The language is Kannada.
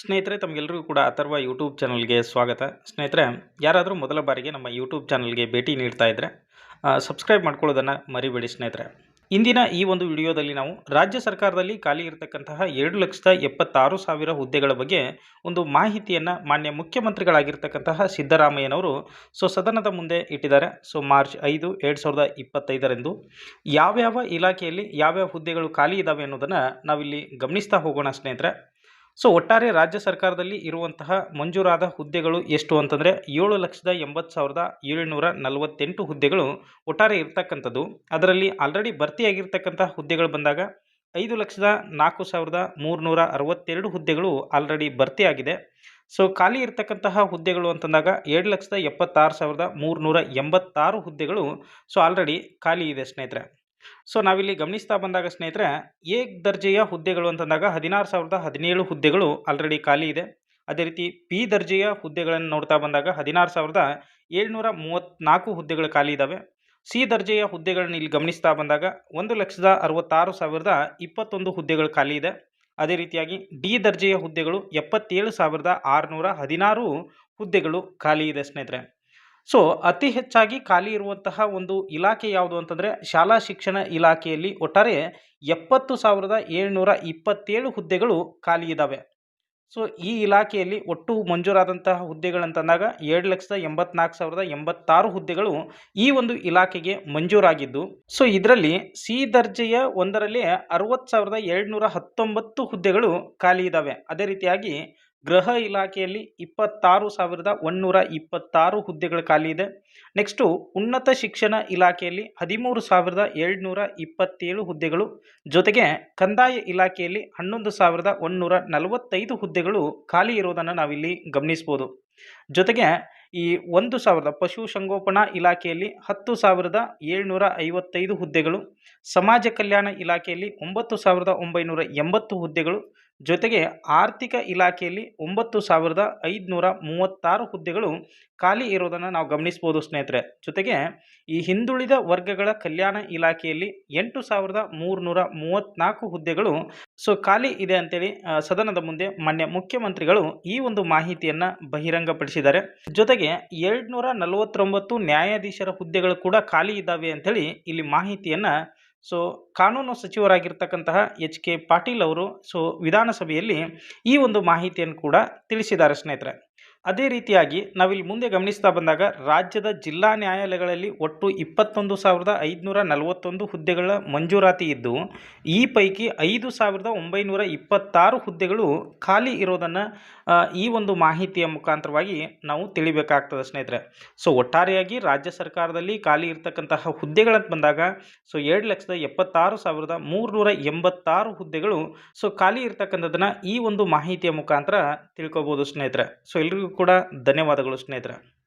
ಸ್ನೇಹಿತರೆ ತಮಗೆಲ್ಲರಿಗೂ ಕೂಡ ಅಥರ್ವ ಯೂಟ್ಯೂಬ್ ಚಾನಲ್ಗೆ ಸ್ವಾಗತ. ಸ್ನೇಹಿತರೆ, ಯಾರಾದರೂ ಮೊದಲ ಬಾರಿಗೆ ನಮ್ಮ ಯೂಟ್ಯೂಬ್ ಚಾನಲ್ಗೆ ಭೇಟಿ ನೀಡ್ತಾ ಇದ್ದರೆ ಸಬ್ಸ್ಕ್ರೈಬ್ ಮಾಡ್ಕೊಳ್ಳೋದನ್ನು ಮರಿಬೇಡಿ ಸ್ನೇಹಿತರೆ. ಇಂದಿನ ಈ ಒಂದು ವಿಡಿಯೋದಲ್ಲಿ ನಾವು ರಾಜ್ಯ ಸರ್ಕಾರದಲ್ಲಿ ಖಾಲಿ ಇರತಕ್ಕಂತಹ ಎರಡು ಲಕ್ಷದ ಎಪ್ಪತ್ತಾರು ಸಾವಿರ ಹುದ್ದೆಗಳ ಬಗ್ಗೆ ಒಂದು ಮಾಹಿತಿಯನ್ನು ಮಾನ್ಯ ಮುಖ್ಯಮಂತ್ರಿಗಳಾಗಿರ್ತಕ್ಕಂತಹ ಸಿದ್ದರಾಮಯ್ಯನವರು ಸೊ, ಸದನದ ಮುಂದೆ ಇಟ್ಟಿದ್ದಾರೆ. ಸೊ, ಮಾರ್ಚ್ ಐದು ಎರಡು ಸಾವಿರದ ಇಪ್ಪತ್ತೈದರಂದು ಯಾವ್ಯಾವ ಇಲಾಖೆಯಲ್ಲಿ ಯಾವ್ಯಾವ ಹುದ್ದೆಗಳು ಖಾಲಿ ಇದ್ದಾವೆ ಅನ್ನೋದನ್ನು ನಾವಿಲ್ಲಿ ಗಮನಿಸ್ತಾ ಹೋಗೋಣ ಸ್ನೇಹಿತರೆ. ಸೊ ಒಟ್ಟಾರೆ ರಾಜ್ಯ ಸರ್ಕಾರದಲ್ಲಿ ಇರುವಂತಹ ಮಂಜೂರಾದ ಹುದ್ದೆಗಳು ಎಷ್ಟು ಅಂತಂದರೆ ಏಳು ಲಕ್ಷದ ಎಂಬತ್ತು ಸಾವಿರದ ಏಳುನೂರ ನಲವತ್ತೆಂಟು ಹುದ್ದೆಗಳು ಒಟ್ಟಾರೆ ಇರ್ತಕ್ಕಂಥದ್ದು. ಅದರಲ್ಲಿ ಆಲ್ರೆಡಿ ಭರ್ತಿಯಾಗಿರ್ತಕ್ಕಂಥ ಹುದ್ದೆಗಳು ಬಂದಾಗ ಐದು ಲಕ್ಷದ ನಾಲ್ಕು ಸಾವಿರದ ಮೂರುನೂರ ಅರವತ್ತೆರಡು ಹುದ್ದೆಗಳು ಆಲ್ರೆಡಿ ಭರ್ತಿಯಾಗಿದೆ. ಸೊ ಖಾಲಿ ಇರತಕ್ಕಂತಹ ಹುದ್ದೆಗಳು ಅಂತಂದಾಗ ಎರಡು ಲಕ್ಷದ ಎಪ್ಪತ್ತಾರು ಸಾವಿರದ ಮೂರುನೂರ ಎಂಬತ್ತಾರು ಹುದ್ದೆಗಳು ಸೊ ಆಲ್ರೆಡಿ ಖಾಲಿ ಇದೆ ಸ್ನೇಹಿತರೆ. ಸೊ ನಾವಿಲ್ಲಿ ಗಮನಿಸ್ತಾ ಬಂದಾಗ ಸ್ನೇಹಿತರೆ, ಏಕ್ ದರ್ಜೆಯ ಹುದ್ದೆಗಳು ಅಂತಂದಾಗ ಹದಿನಾರು ಸಾವಿರದ ಹದಿನೇಳು ಹುದ್ದೆಗಳು ಆಲ್ರೆಡಿ ಖಾಲಿ ಇದೆ. ಅದೇ ರೀತಿ ಪಿ ದರ್ಜೆಯ ಹುದ್ದೆಗಳನ್ನು ನೋಡ್ತಾ ಬಂದಾಗ ಹದಿನಾರು ಸಾವಿರದ ಏಳ್ನೂರ ಮೂವತ್ತ್ನಾಲ್ಕು ಹುದ್ದೆಗಳು ಖಾಲಿ ಇದ್ದಾವೆ ಸಿ ದರ್ಜೆಯ ಹುದ್ದೆಗಳನ್ನು ಇಲ್ಲಿ ಗಮನಿಸ್ತಾ ಬಂದಾಗ ಒಂದು ಲಕ್ಷದ ಅರವತ್ತಾರು ಸಾವಿರದ ಇಪ್ಪತ್ತೊಂದು ಹುದ್ದೆಗಳು ಖಾಲಿ ಇದೆ. ಅದೇ ರೀತಿಯಾಗಿ ಡಿ ದರ್ಜೆಯ ಹುದ್ದೆಗಳು ಎಪ್ಪತ್ತೇಳು ಸಾವಿರದ ಆರುನೂರ ಹದಿನಾರು ಹುದ್ದೆಗಳು ಖಾಲಿ ಇದೆ ಸ್ನೇಹಿತರೆ. ಸೊ ಅತಿ ಹೆಚ್ಚಾಗಿ ಖಾಲಿ ಇರುವಂತಹ ಒಂದು ಇಲಾಖೆ ಯಾವುದು ಅಂತಂದರೆ ಶಾಲಾ ಶಿಕ್ಷಣ ಇಲಾಖೆಯಲ್ಲಿ ಒಟ್ಟಾರೆ ಎಪ್ಪತ್ತು ಸಾವಿರದ ಏಳ್ನೂರ ಇಪ್ಪತ್ತೇಳು ಹುದ್ದೆಗಳು ಖಾಲಿ ಇದ್ದಾವೆ ಸೊ ಈ ಇಲಾಖೆಯಲ್ಲಿ ಒಟ್ಟು ಮಂಜೂರಾದಂತಹ ಹುದ್ದೆಗಳಂತಂದಾಗ ಎರಡು ಲಕ್ಷದ ಎಂಬತ್ನಾಲ್ಕು ಸಾವಿರದ ಎಂಬತ್ತಾರು ಹುದ್ದೆಗಳು ಈ ಒಂದು ಇಲಾಖೆಗೆ ಮಂಜೂರಾಗಿದ್ದು. ಸೊ ಇದರಲ್ಲಿ ಸಿ ದರ್ಜೆಯ ಒಂದರಲ್ಲಿ ಅರವತ್ತು ಸಾವಿರದ ಏಳ್ನೂರ ಹತ್ತೊಂಬತ್ತು ಹುದ್ದೆಗಳು ಖಾಲಿ ಇದ್ದಾವೆ ಅದೇ ರೀತಿಯಾಗಿ ಗೃಹ ಇಲಾಖೆಯಲ್ಲಿ ಇಪ್ಪತ್ತಾರು ಸಾವಿರದ ಒಂದುನೂರ ಇಪ್ಪತ್ತಾರು ಹುದ್ದೆಗಳು ಖಾಲಿ ಇದೆ. ನೆಕ್ಸ್ಟು ಉನ್ನತ ಶಿಕ್ಷಣ ಇಲಾಖೆಯಲ್ಲಿ ಹದಿಮೂರು ಸಾವಿರದ ಏಳ್ನೂರ ಇಪ್ಪತ್ತೇಳು ಹುದ್ದೆಗಳು. ಜೊತೆಗೆ ಕಂದಾಯ ಇಲಾಖೆಯಲ್ಲಿ ಹನ್ನೊಂದು ಸಾವಿರದ ಒಂದುನೂರ ನಲವತ್ತೈದು ಹುದ್ದೆಗಳು ಖಾಲಿ ಇರೋದನ್ನು ನಾವಿಲ್ಲಿ ಗಮನಿಸ್ಬೋದು. ಜೊತೆಗೆ ಈ ಒಂದು ಸಾವಿರದ ಪಶು ಸಂಗೋಪನಾ ಇಲಾಖೆಯಲ್ಲಿ ಹತ್ತು ಸಾವಿರದ ಏಳ್ನೂರ ಐವತ್ತೈದು ಹುದ್ದೆಗಳು. ಸಮಾಜ ಕಲ್ಯಾಣ ಇಲಾಖೆಯಲ್ಲಿ ಒಂಬತ್ತು ಸಾವಿರದ ಒಂಬೈನೂರ ಎಂಬತ್ತು ಹುದ್ದೆಗಳು. ಜೊತೆಗೆ ಆರ್ಥಿಕ ಇಲಾಖೆಯಲ್ಲಿ ಒಂಬತ್ತು ಸಾವಿರದ ಐದುನೂರ ಮೂವತ್ತಾರು ಹುದ್ದೆಗಳು ಖಾಲಿ ಇರೋದನ್ನು ನಾವು ಗಮನಿಸ್ಬೋದು ಸ್ನೇಹಿತರೆ. ಜೊತೆಗೆ ಈ ಹಿಂದುಳಿದ ವರ್ಗಗಳ ಕಲ್ಯಾಣ ಇಲಾಖೆಯಲ್ಲಿ ಎಂಟು ಸಾವಿರದ ಮೂರುನೂರ ಮೂವತ್ತ್ನಾಲ್ಕು ಹುದ್ದೆಗಳು ಸೊ ಖಾಲಿ ಇದೆ ಅಂತೇಳಿ ಸದನದ ಮುಂದೆ ಮಾನ್ಯ ಮುಖ್ಯಮಂತ್ರಿಗಳು ಈ ಒಂದು ಮಾಹಿತಿಯನ್ನು ಬಹಿರಂಗಪಡಿಸಿದ್ದಾರೆ. ಜೊತೆಗೆ ಎರಡುನೂರ ನಲವತ್ತೊಂಬತ್ತು ನ್ಯಾಯಾಧೀಶರ ಹುದ್ದೆಗಳು ಕೂಡ ಖಾಲಿ ಇದ್ದಾವೆ ಅಂಥೇಳಿ ಇಲ್ಲಿ ಮಾಹಿತಿಯನ್ನು ಸೊ ಕಾನೂನು ಸಚಿವರಾಗಿರ್ತಕ್ಕಂತಹ ಎಚ್ ಕೆ ಪಾಟೀಲ್ ಅವರು ಸೊ ವಿಧಾನಸಭೆಯಲ್ಲಿ ಈ ಒಂದು ಮಾಹಿತಿಯನ್ನು ಕೂಡ ತಿಳಿಸಿದ್ದಾರೆ ಸ್ನೇಹಿತರೆ. ಅದೇ ರೀತಿಯಾಗಿ ನಾವಿಲ್ಲಿ ಮುಂದೆ ಗಮನಿಸ್ತಾ ಬಂದಾಗ ರಾಜ್ಯದ ಜಿಲ್ಲಾ ನ್ಯಾಯಾಲಯಗಳಲ್ಲಿ ಒಟ್ಟು ಇಪ್ಪತ್ತೊಂದು ಸಾವಿರದ ಐದುನೂರ ನಲವತ್ತೊಂದು ಹುದ್ದೆಗಳ ಮಂಜೂರಾತಿ ಇದ್ದು, ಈ ಪೈಕಿ ಐದು ಸಾವಿರದ ಒಂಬೈನೂರ ಇಪ್ಪತ್ತಾರು ಹುದ್ದೆಗಳು ಖಾಲಿ ಇರೋದನ್ನು ಈ ಒಂದು ಮಾಹಿತಿಯ ಮುಖಾಂತರವಾಗಿ ನಾವು ತಿಳಿಬೇಕಾಗ್ತದೆ ಸ್ನೇಹಿತರೆ. ಸೊ, ಒಟ್ಟಾರೆಯಾಗಿ ರಾಜ್ಯ ಸರ್ಕಾರದಲ್ಲಿ ಖಾಲಿ ಇರತಕ್ಕಂತಹ ಹುದ್ದೆಗಳಂತ ಬಂದಾಗ, ಸೊ, ಎರಡು ಲಕ್ಷದ ಎಪ್ಪತ್ತಾರು ಸಾವಿರದ ಮೂರುನೂರ ಎಂಬತ್ತಾರು ಹುದ್ದೆಗಳು, ಸೊ, ಖಾಲಿ ಇರ್ತಕ್ಕಂಥದ್ದನ್ನು ಈ ಒಂದು ಮಾಹಿತಿಯ ಮುಖಾಂತರ ತಿಳ್ಕೊಬೋದು ಸ್ನೇಹಿತರೆ. ಸೊ, ಎಲ್ರಿಗೂ ಕೂಡ ಧನ್ಯವಾದಗಳು ಸ್ನೇಹಿತರೆ.